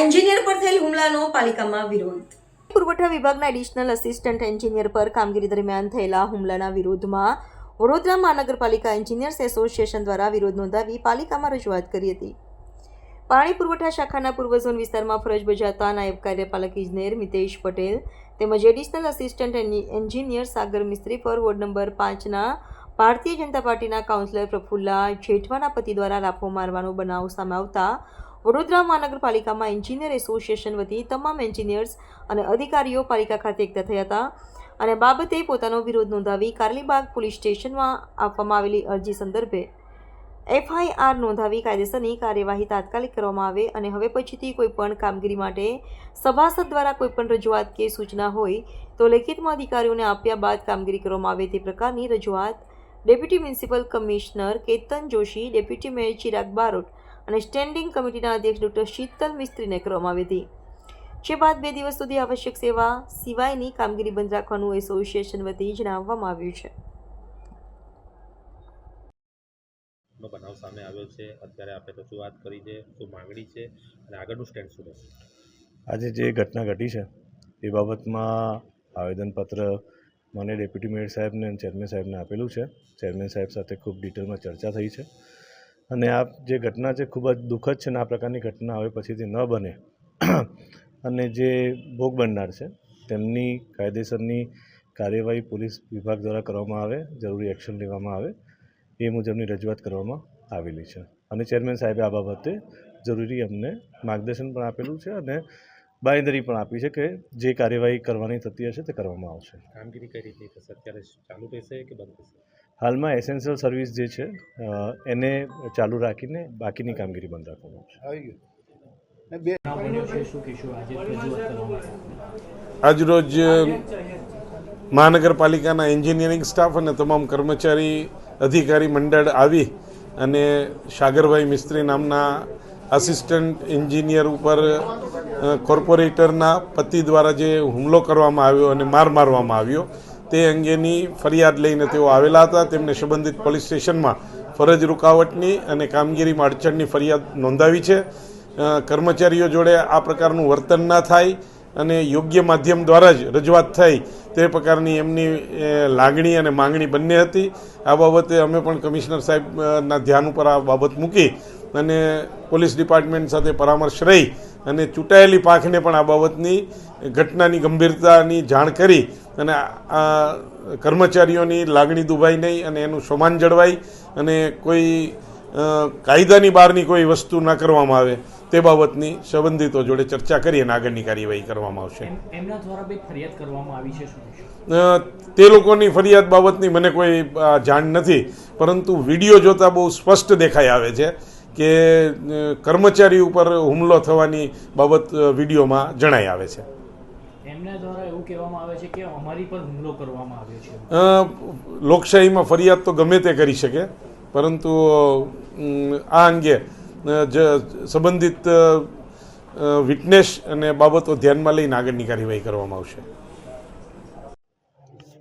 Engineer પર થયેલ હુમલાનો પાલિકામાં વિરોધ. પુરવઠા વિભાગના એડિશનલ અસિસ્ટન્ટ એન્જિનિયર પર કામગીરી દરમિયાન થયેલા હુમલાના વિરોધમાં વડોદરા મહાનગરપાલિકા એન્જિનિયર્સ એસોસિએશન દ્વારા વિરોધ નોંધાવી પાલિકામાં રજૂઆત કરી હતી. પાણી પુરવઠા શાખાના પૂર્વ ઝોન વિસ્તારમાં ફરજ બજાવતા નાયબ કાર્યપાલક ઇજનેર મિતેશ પટેલ તેમજ additional assistant engineer Sagar Mistry પર વોર્ડ નંબર પાંચના ભારતીય જનતા પાર્ટીના કાઉન્સિલર પ્રફુલ્લા જેઠવાના પતિ દ્વારા લાફો મારવાનો બનાવ સામે આવતા વડોદરા મહાનગરપાલિકામાં એન્જિનિયર એસોસિએશન વતી તમામ એન્જિનિયર્સ અને અધિકારીઓ પાલિકા ખાતે એકઠા થયા હતા અને બાબતે પોતાનો વિરોધ નોંધાવી કારલીબાગ પોલીસ સ્ટેશનમાં આપવામાં આવેલી અરજી સંદર્ભે એફઆઈઆર નોંધાવી કાયદેસરની કાર્યવાહી તાત્કાલિક કરવામાં આવે અને હવે પછીથી કોઈપણ કામગીરી માટે સભાસદ દ્વારા કોઈપણ રજૂઆત કે સૂચના હોય તો લેખિતમાં અધિકારીઓને આપ્યા બાદ કામગીરી કરવામાં આવે તે પ્રકારની રજૂઆત deputy municipal commissioner Ketan Joshi, deputy mayor Chirag Barot અને સ્ટેન્ડિંગ કમિટીના અધ્યક્ષ ડૉક્ટર શીતલ મિસ્ત્રીને કરવામાં આવી હતી. જે બાદ બે દિવસ સુધી આવશ્યક સેવા સિવાયની કામગીરી બંધ રાખવાનું એસોસિએશન વતી જણાવવામાં આવ્યું છે. બનાવ સામે આવ્યો છે. અત્યારે આપણે તો શું વાત કરી છે શું માંગણી છે અને આગળનું સ્ટેન્ડ શું રહેશે? આજે જે ઘટના ઘટી છે એ બાબતમાં આવેદનપત્ર મને ડેપ્યુટી મેયર સાહેબને અને ચેરમેન સાહેબને આપેલું છે. ચેરમેન સાહેબ સાથે ખૂબ ડિટેલમાં ચર્ચા થઈ છે. અને આ જે ઘટના છે, ખૂબ જ દુઃખદ છે અને આ પ્રકારની ઘટના હવે પછીથી ન બને. અને જે ભોગ બનનાર છે, તેમની કાયદેસરની કાર્યવાહી પોલીસ વિભાગ દ્વારા કરવામાં આવે, જરૂરી એક્શન લેવામાં આવે, એ મુજબની રજૂઆત કરવામાં આવેલી છે. અને ચેરમેન સાહેબે આ બાબતે જરૂરી અમને માર્ગદર્શન પણ આપેલું છે અને બાંયધરી પણ આપી છે કે જે કાર્યવાહી કરવાની થતી હશે તે કરવામાં આવશે. કામગીરી કઈ રીતે અત્યારે ચાલુ રહેશે કે બંધ થશે હાલમાં એસેન્શિયલ સર્વિસ જે છે એને ચાલુ રાખીને બાકીની કામગીરી બંધ રાખવામાં આજરોજ મહાનગરપાલિકાના એન્જિનિયરિંગ સ્ટાફ અને તમામ કર્મચારી અધિકારી મંડળ આવી અને સાગરભાઈ મિસ્ત્રી નામના આસિસ્ટન્ટ એન્જિનિયર ઉપર કોર્પોરેટરના પતિ દ્વારા જે હુમલો કરવામાં આવ્યો અને માર મારવામાં આવ્યો તે અંગેની ફરિયાદ લઈને તેઓ આવેલા હતા. તેમને સંબંધિત પોલીસ સ્ટેશનમાં ફરજ રૂકાવટની અને કામગીરીમાં અડચણની ફરિયાદ નોંધાવી છે. કર્મચારીઓ જોડે આ પ્રકારનું વર્તન ના થાય અને યોગ્ય માધ્યમ દ્વારા જ રજૂઆત થઈ તે પ્રકારની એમની લાગણી અને માંગણી બંને હતી. આ બાબતે અમે પણ કમિશનર સાહેબના ધ્યાન ઉપર આ બાબત મૂકી અને પોલીસ ડિપાર્ટમેન્ટ સાથે પરામર્શ રહી અને ચૂંટાયેલી પાંખને પણ આ બાબતની ઘટનાની ગંભીરતાની જાણ કરી અને આ કર્મચારીઓની લાગણી દુભાઈ નહીં અને એનું સમાન જળવાય અને કોઈ કાયદાની બહારની કોઈ વસ્તુ ના કરવામાં આવે તે બાબતની સંબંધિતો જોડે ચર્ચા કરી અને આગળની કાર્યવાહી કરવામાં આવશે એમના દ્વારા બે ફરિયાદ કરવામાં આવી છે શું છે? અ, તે લોકોની ફરિયાદ બાબતની મને કોઈ જાણ નથી પરંતુ વીડિયો જોતાં બહુ સ્પષ્ટ દેખાઈ આવે છે કે કર્મચારી ઉપર હુમલો થવાની બાબત વિડીયોમાં જણાઈ આવે છે. એમના દ્વારા એવું કહેવામાં આવે છે કે અમારી પર હુમલો કરવામાં આવ્યો છે. લોકશાહીમાં ફરિયાદ તો ગમે તે કરી શકે પરંતુ આ અંગે સંબંધિત વિટનેસ અને બાબતો ધ્યાનમાં લઈને આગળની કાર્યવાહી કરવામાં આવશે.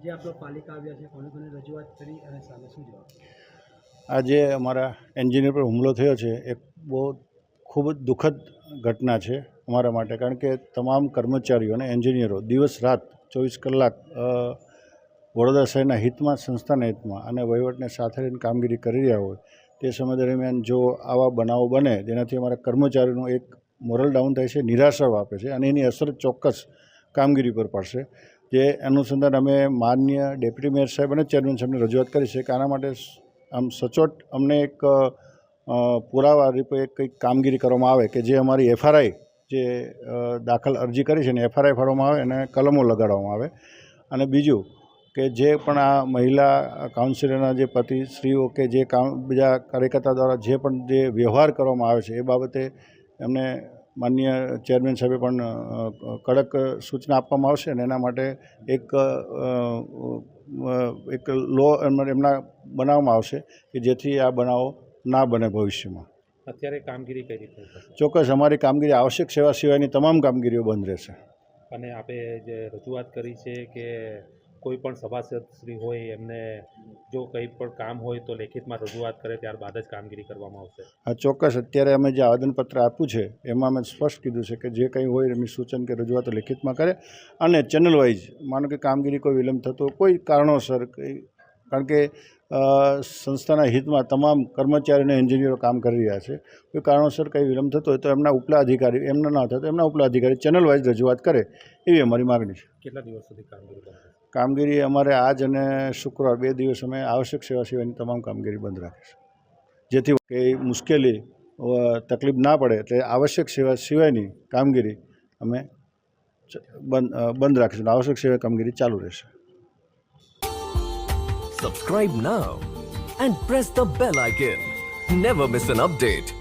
જે આપણો પાલિકા આવ્યા છે કોને કોને રજૂઆત કરી અને સામે શું જવાબ? આજે અમારા એન્જિનિયર પર હુમલો થયો છે. એ બહુ ખૂબ જ દુઃખદ ઘટના છે અમારા માટે, કારણ કે તમામ કર્મચારીઓ અને એન્જિનિયરો દિવસ રાત ચોવીસ કલાક વડોદરા શહેરના હિતમાં, સંસ્થાના હિતમાં અને વહીવટને સાથે રહીને કામગીરી કરી રહ્યા હોય, તે સમય દરમિયાન જો આવા બનાવો બને, જેનાથી અમારા કર્મચારીનું એક મોરલ ડાઉન થાય છે નિરાશા આપે છે અને એની અસર ચોક્કસ કામગીરી પર પડશે. જે અનુસંધાન અમે માન્ય ડેપ્યુટી મેયર સાહેબ અને ચેરમેન સાહેબને રજૂઆત કરી છે કે આના માટે આમ સચોટ અમને એક પુરાવા રૂપે કંઈક કામગીરી કરવામાં આવે કે જે અમારી એફઆરઆઈ જે દાખલ અરજી કરી છે ને એફઆરઆઈ ફાળવામાં આવે અને કલમો લગાડવામાં આવે. અને બીજું કે જે પણ આ મહિલા કાઉન્સિલરના જે પતિ, સ્ત્રીઓ કે જે કામ, બીજા કાર્યકર્તા દ્વારા જે પણ જે વ્યવહાર કરવામાં આવે છે એ બાબતે એમને માન્ય ચેરમેન સાહેબે પણ કડક સૂચના આપવામાં આવશે અને એના માટે એક એક લો એમના બનાવવામાં આવશે કે જેથી આ બનાવો ના બને ભવિષ્યમાં. અત્યારે કામગીરી કઈ રીતે ચોક્કસ અમારી કામગીરી આવશ્યક સેવા સિવાયની તમામ કામગીરીઓ બંધ રહેશે. અને આપણે જે રજૂઆત કરી છે કે કોઈ પણ સભાસદશ્રી હોય એમને જો કંઈ પણ કામ હોય તો લેખિતમાં રજૂઆત કરે ત્યારબાદ જ કામગીરી કરવામાં આવશે હા ચોક્કસ અત્યારે અમે જે આવેદનપત્ર આપ્યું છે એમાં અમે સ્પષ્ટ કીધું છે કે જે કંઈ હોય એમની સૂચન કે રજૂઆતો લેખિતમાં કરે અને ચેનલ વાઇઝ માનો કે કામગીરી કોઈ વિલંબ થતો હોય, કોઈ કારણોસર કંઈ કારણ કે સંસ્થાના હિતમાં તમામ કર્મચારી અને એન્જિનિયરો કામ કરી રહ્યા છે કોઈ કારણોસર કંઈ વિલંબ થતો હોય તો એમના ઉપલા અધિકારી એમના ના થતો એમના ઉપલા અધિકારી ચેનલ વાઇઝ રજૂઆત કરે એવી અમારી માગણી છે કેટલા દિવસ સુધી કામગીરી? કામગીરી અમારે આજ અને શુક્રવાર બે દિવસ અમે આવશ્યક સેવા સિવાયની તમામ કામગીરી બંધ રાખીશું જેથી કે મુશ્કેલી તકલીફ ના પડે એટલે આવશ્યક સેવા સિવાયની કામગીરી અમે બંધ રાખીશું આવશ્યક સેવા કામગીરી ચાલુ રહેશે. Subscribe now and press the bell icon never miss an update.